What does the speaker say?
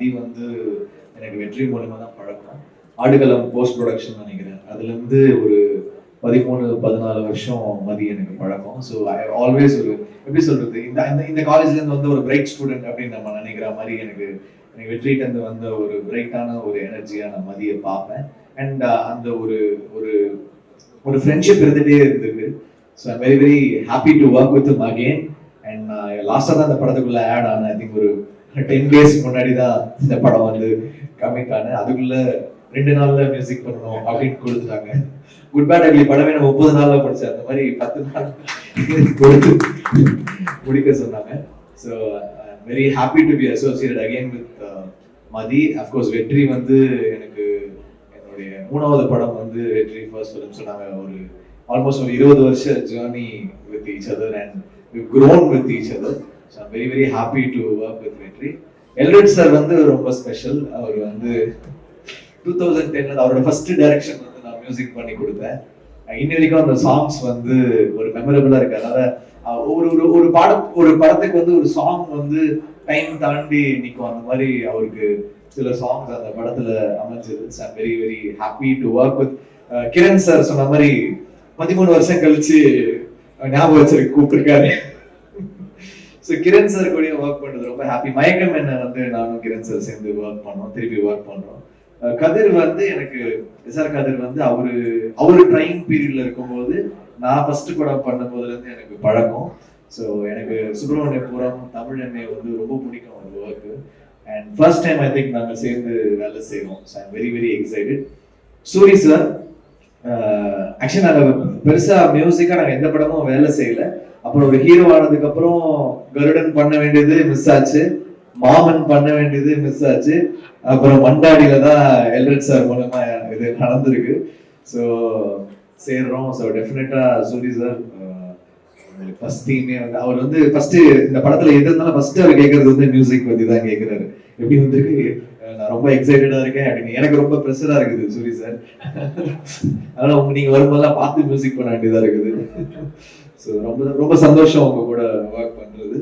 மதி வந்து எனக்கு வெற்றி மூலமா தான் பழக்கம். ஆடுகளம் போஸ்ட் ப்ரொடக்ஷன் நினைக்கிறேன். அதுல இருந்து ஒரு பதிமூணு பதினாலு வருஷம் மதி எனக்கு பழக்கம். ஸோ ஐ ஆல்வேஸ் ஒரு எப்படி சொல்றது? இந்த இந்த இந்த காலேஜ்ல இருந்து வந்து ஒரு பிரைட் ஸ்டூடெண்ட் அப்படின்னு நம்ம நினைக்கிற மாதிரி எனக்கு எனக்கு வெற்றிட்டு வந்த ஒரு பிரைட்டான ஒரு எனர்ஜியாக நான் மதியை பார்ப்பேன். அண்ட் uh, அந்த ஒரு ஒரு ஒரு ஃப்ரெண்ட்ஷிப் இருந்துகிட்டே இருந்தது so I'm very very happy to work with again and நான் லாஸ்ட்டாக தான் அந்த படத்துக்குள்ளே ஆட் ஆனேன். ஐ திங்க் ஒரு டென் டேஸ் முன்னாடி தான் இந்த படம் வந்து கமிட் ஆனேன் அதுக்குள்ள ரெண்டு நாள்ல மியூசிக் பண்ணணும் அப்படின்னு கொடுத்துட்டாங்க. குட் பேட் அக்லி படமே நான் முப்பது நாள்ல படிச்சேன் அந்த மாதிரி பத்து நாள் கொடுத்து முடிக்க சொன்னாங்க. So very happy to be associate again with Mathi of course Vetri வந்து எனக்கு என்னுடைய மூணாவது படம் வந்து வெற்றி ஃபர்ஸ்ட் ஃபிலிம் சொன்னாங்க. ஒரு ஆல்மோஸ்ட் ஒரு இருபது வருஷ journey with each other and we grown with each other very very happy to work with Vetri Elred sir வந்து ரொம்ப ஸ்பெஷல் அவர் வந்து டூ தௌசண்ட் டென் அவரோட ஃபர்ஸ்ட் டைரக்ஷன் வந்து நான் மியூசிக் பண்ணி கொடுத்தேன். இன்ன வரைக்கும் அந்த சாங்ஸ் வந்து ஒரு மெமரபிளா இருக்கு. அதனால ஒரு ஒரு ஒரு படம் ஒரு படத்துக்கு வந்து ஒரு சாங் வந்து டைம் தாண்டி நிற்கும் அந்த மாதிரி அவருக்கு சில சாங்ஸ் அந்த படத்துல அமைஞ்சது. I'm very very happy to work with Kiran sir சொன்ன மாதிரி பதிமூணு வருஷம் கழிச்சு ஞாபகம் வச்சிருக்கு கூப்பிட்டுருக்காரு. ஸோ கிரண் சார் கூட ஒர்க் பண்ணது ரொம்ப ஹாப்பி மயக்கம் என்ன வந்து நானும் கிரண் சார் சேர்ந்து ஒர்க் பண்ணோம் திருப்பி ஒர்க் பண்ணோம். கதிர் வந்து எனக்கு எஸ்ஆர் கதிர் வந்து அவரு அவரு ட்ரைனிங் பீரியட்ல இருக்கும்போது நான் ஃபர்ஸ்ட் படம் பண்ணும்போதுல இருந்து எனக்கு பழக்கம். ஸோ எனக்கு சுப்பிரமணியபுரம் தமிழ் எண்ணெய் வந்து ரொம்ப பிடிக்கும் அந்த work and first time I think நாங்கள் சேர்ந்து வேலை செய்வோம் so I'm very very excited Soori sir actually நாங்கள் பெருசாக மியூசிக்காக நாங்கள் எந்த படமும் வேலை செய்யலை. அப்புறம் ஒரு ஹீரோ ஆனதுக்கு அப்புறம் கருடன் பண்ண வேண்டியது மிஸ் ஆச்சு. மாமன் பண்ண வேண்டியது மிஸ் ஆச்சு. அப்புறம் மண்டாடியில தான் எல்ரெட் சார் மூலமா இது நடந்திருக்கு. ஸோ சேர்றோம். ஸோ டெஃபினட்டா சூரி சார் ஃபர்ஸ்ட் தீமே வந்து அவர் வந்து ஃபர்ஸ்ட் இந்த படத்துல எது இருந்தாலும் ஃபர்ஸ்ட் அவர் கேட்கறது வந்து மியூசிக் பத்தி தான் கேட்கிறாரு எப்படி வந்திருக்கு? நான் ரொம்ப எக்ஸைட்டடா இருக்கேன். அப்படின்னு எனக்கு ரொம்ப ப்ரெஷரா இருக்குது சூரி சார் அதனால உங்க நீங்க வரும்போதெல்லாம் பார்த்து மியூசிக் பண்ண வேண்டியதா இருக்குது. ஸோ ரொம்ப ரொம்ப சந்தோஷம் உங்க கூட ஒர்க் பண்றது.